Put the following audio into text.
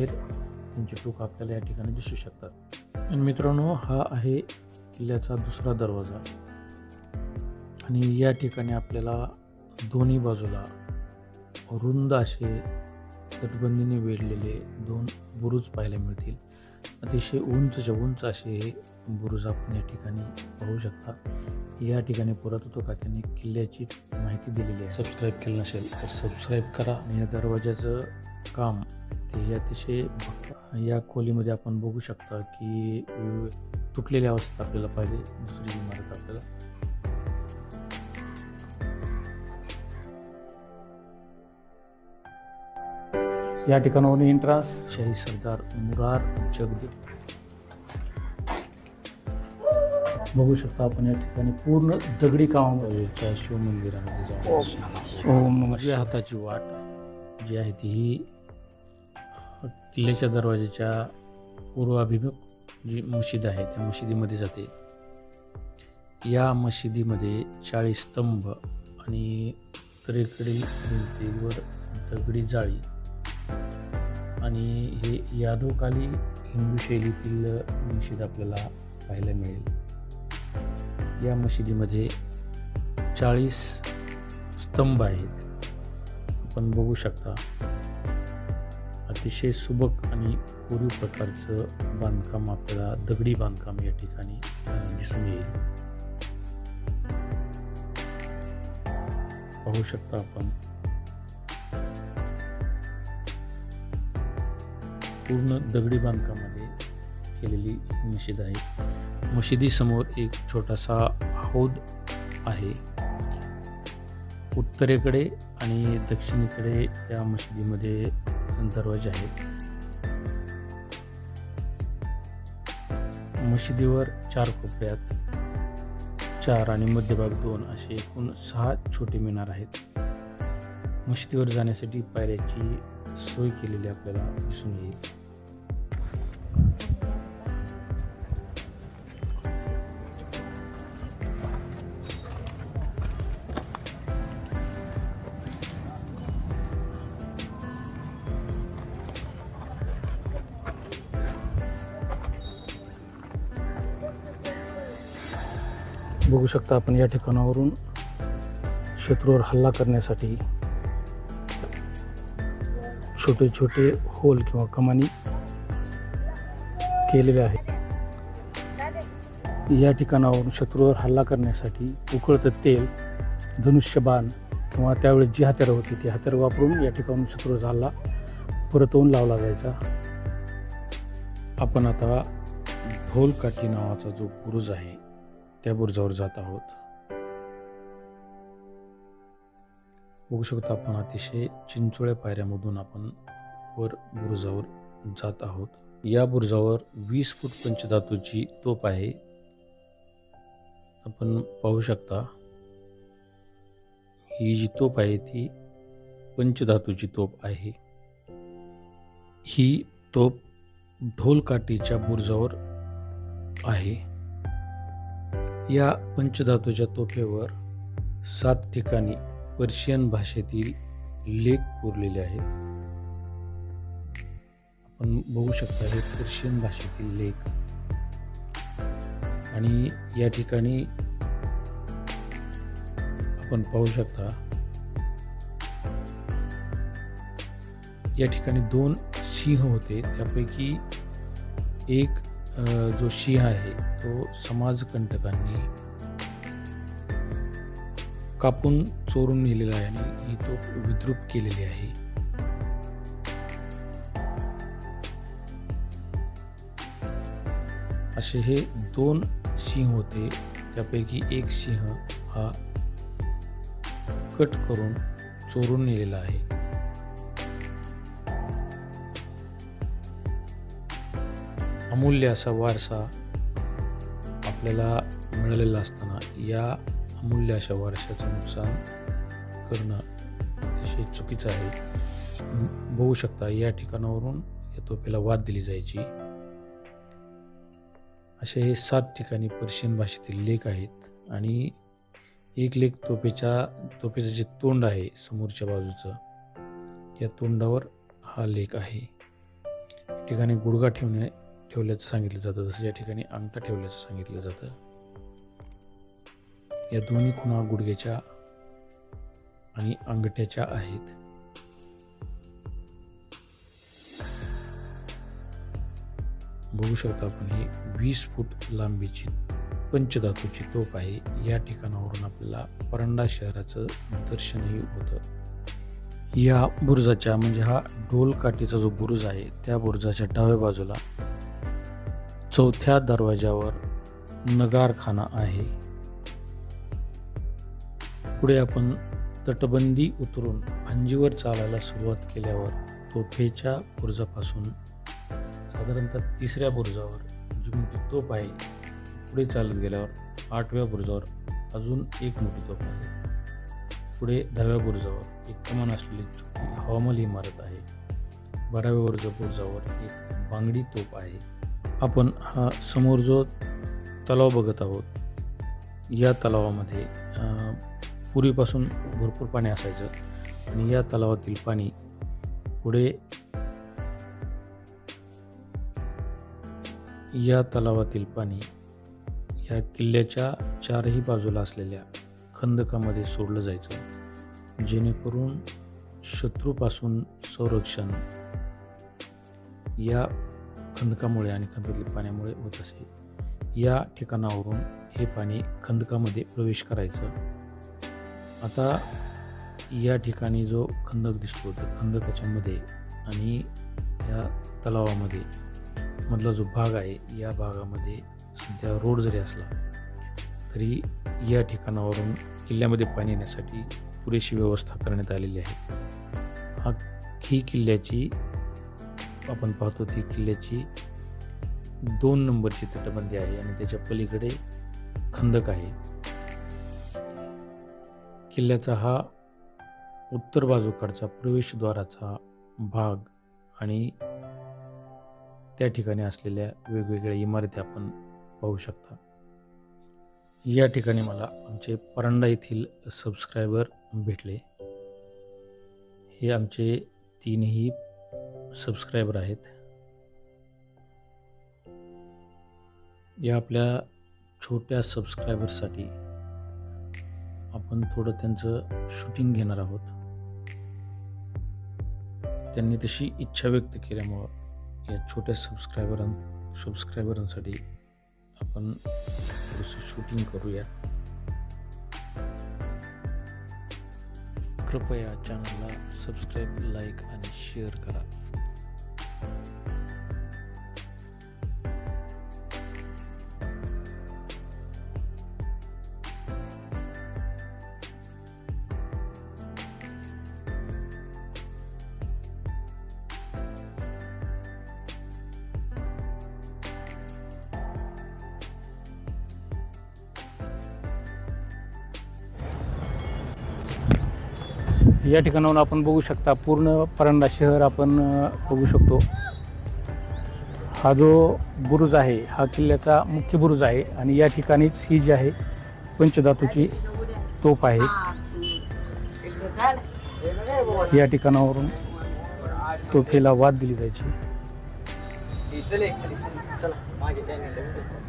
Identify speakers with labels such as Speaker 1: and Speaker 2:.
Speaker 1: आहेत त्यांची टोक आपल्याला या ठिकाणी दिसू शकतात. आणि मित्रांनो हा आहे किल्ल्याचा दुसरा दरवाजा. आणि या ठिकाणी आपल्याला दोन्ही बाजूला रुंद असे तटबंदीने वेढलेले दोन बुरुज पाहायला मिळतील. अतिशय उंचच्या उंच असे हे बुरुज आपण या ठिकाणी पाहू शकता. या ठिकाणी पुरातत्व खात्याने किल्ल्याची माहिती दिलेली आहे. सबस्क्राईब केलं नसेल तर सबस्क्राईब करा. आणि या दरवाजाचं काम ते अतिशय या खोलीमध्ये आपण बघू शकता की तुटलेल्या अवस्थेत आपल्याला पाहिजे दुसरी इमारत आपल्याला. या ठिकाणावरून एंट्रान्स शाही सरदार मुरार जगदीप. बघू शकता आपण या ठिकाणी पूर्ण दगडी कामाच्या शिवमंदिरामध्ये घेऊ. ओम हाताची वाट. जी आहे ती ही किल्ल्याच्या दरवाजाच्या पूर्वाभिमुख जी मशीद आहे त्या मशिदीमध्ये जाते. या मशिदीमध्ये चाळीस स्तंभ आणि उत्तरेकडील भिंतीवर दगडी जाळी आणि हे यादवकाली हिंदू शैलीतील मशीद आपल्याला पाहायला मिळेल. या मशिदीमध्ये चाळीस स्तंभ आहेत. आपण बघू शकता. अतिशय सुबक आणि पूर्वी प्रकारचं बांधकाम आपल्याला दगडी बांधकाम या ठिकाणी दिसून येईल. पाहू शकता आपण. पूर्ण दगडी बांधकामामध्ये केलेली मशीद आहे. मशिदीसमोर एक छोटासा हौद आहे. उत्तरेकडे आणि दक्षिणेकडे या मशिदीमध्ये दरवाजे आहेत. मशिदीवर चार कोपऱ्यात चार आणि मध्यभाग दोन असे एकूण सहा छोटे मिनार आहेत. मशिदीवर जाण्यासाठी पायऱ्याची सोय केलेली आपल्याला दिसून येईल. बघू शकता आपण या ठिकाणावरून शत्रूवर हल्ला करण्यासाठी छोटे छोटे होल किंवा कमानी केलेले आहेत. या ठिकाणावरून शत्रूवर हल्ला करण्यासाठी उकळतं तेल धनुष्यबाण किंवा त्यावेळेस जी हत्यारं होती ती हत्यारं वापरून या ठिकाणून शत्रूचा हल्ला परतवून लावला जायचा. आपण आता ढोलकाठी नावाचा जो बुरुज आहे त्या बुरुजावर जात आहोत. बघू शकतो आपण अतिशय चिंचोळ्या पायऱ्यामधून आपण वर बुरुजावर जात आहोत. या बुरुजावर वीस फूट पंचधातूची तोप आहे. आपण पाहू शकता ही जी तोप आहे ती पंचधातूची तोप आहे. ही तोप ढोलकाठीच्या बुरुजावर आहे. या पंचधातूच्या तोफेवर सात ठिकाणी पर्शियन भाषेतील लेख कोरलेले आहेत. आपण बघू शकता हे पर्शियन भाषेतील लेख. आणि या ठिकाणी आपण पाहू शकता या ठिकाणी दोन सिंह होते. त्यापैकी एक जो सिंह आहे तो समाजकंटकांनी कापून चोरून नेलेला आहे आणि ही तो विद्रूप केलेली आहे. असे हे दोन सिंह होते त्यापैकी एक सिंह हा कट करून चोरून नेलेला आहे. अमूल्य असा वारसा आपल्याला मिळालेला असताना या अमूल्य अशा वारशाचं नुकसान करणं अतिशय चुकीचं आहे. बघू शकता या ठिकाणावरून या तोफेला वाद दिली जायची. असे हे सात ठिकाणी पर्शियन भाषेतील लेख आहेत आणि एक लेख तोफेच्या तोफेचं जे तोंड आहे समोरच्या बाजूचं या तोंडावर हा लेख आहे. ठिकाणी गुडगा ठेवणे ठेवल्याचं सांगितलं जातं जसं या ठिकाणी अंगठा ठेवल्याचं सांगितलं जातं. या दोन्ही खुणा गुडघ्याच्या आणि अंगठ्याच्या आहेत. बघू शकता आपण ही वीस फूट लांबीची पंचधातूची तोफ आहे. या ठिकाणावरून आपल्याला परंडा शहराचं दर्शनही होतं. या बुरुजाच्या म्हणजे हा डोलकाठीचा जो बुरुज आहे त्या बुरुजाच्या डाव्या बाजूला चौथ्या दरवाजावर नगारखाना आहे. पुढे आपण तटबंदी उतरून भांजीवर चालायला सुरुवात केल्यावर तोफेच्या बुर्जापासून साधारणतः तिसऱ्या बुर्जावर जी मोठी तोफ आहे पुढे चालत गेल्यावर आठव्या बुर्जावर अजून एक मोठी तोफ आहे. पुढे दहाव्या बुर्जावर एक कमान असलेली छोटी हवामल इमारत आहे. बाराव्या बुर्ज बुर्जावर एक बांगडी तोफ आहे. आपण हा समोर जो तलाव बघत आहोत या तलावामध्ये पूर्वीपासून भरपूर पाणी असायचं आणि या तलावातील पाणी पुढे या तलावातील पाणी या किल्ल्याच्या चारही बाजूला असलेल्या खंदकामध्ये सोडलं जायचं जेणेकरून शत्रूपासून संरक्षण या खंदकामुळे आणि खंदकातील पाण्यामुळे होत असे. या ठिकाणावरून हे पाणी खंदकामध्ये प्रवेश करायचं. आता या ठिकाणी जो खंदक दिसतो त्या खंदकाच्या मध्ये आणि या तलावामध्ये मधला जो भाग आहे या भागामध्ये सध्या रोड जरी असला तरी या ठिकाणावरून किल्ल्यामध्ये पाणी येण्यासाठी पुरेशी व्यवस्था करण्यात आलेली आहे. हा ही किल्ल्याची आपण पाहतो ती किल्ल्याची दोन नंबरची तटबंदी आहे आणि त्याच्या पलीकडे खंदक आहे. किल्ल्याचा हा उत्तर बाजूकडचा प्रवेशद्वाराचा भाग आणि त्या ठिकाणी असलेल्या वेगवेगळ्या इमारती आपण पाहू शकता. या ठिकाणी मला आमचे परांडा येथील सबस्क्रायबर भेटले. हे आमचे तीनही सबस्क्रायबर आहेत. या आपल्या छोट्या सबस्क्रायबरसाठी आपण थोडं त्यांचं शूटिंग घेणार आहोत. त्यांनी तशी इच्छा व्यक्त केल्यामुळं या छोट्या सबस्क्रायबरां सबस्क्रायबरांसाठी आपण थोडंसं शूटिंग करूया. कृपया चॅनलला सबस्क्राईब लाईक आणि शेअर करा. या ठिकाणाहून आपण बघू शकता पूर्ण परांडा शहर आपण बघू शकतो. हा जो बुरुज आहे हा किल्ल्याचा मुख्य बुरुज आहे आणि या ठिकाणीच ही जी आहे पंचधातूची तोफ आहे. या ठिकाणावरून तोफेला वाद दिली जायची.
Speaker 2: चला माझ्या चॅनल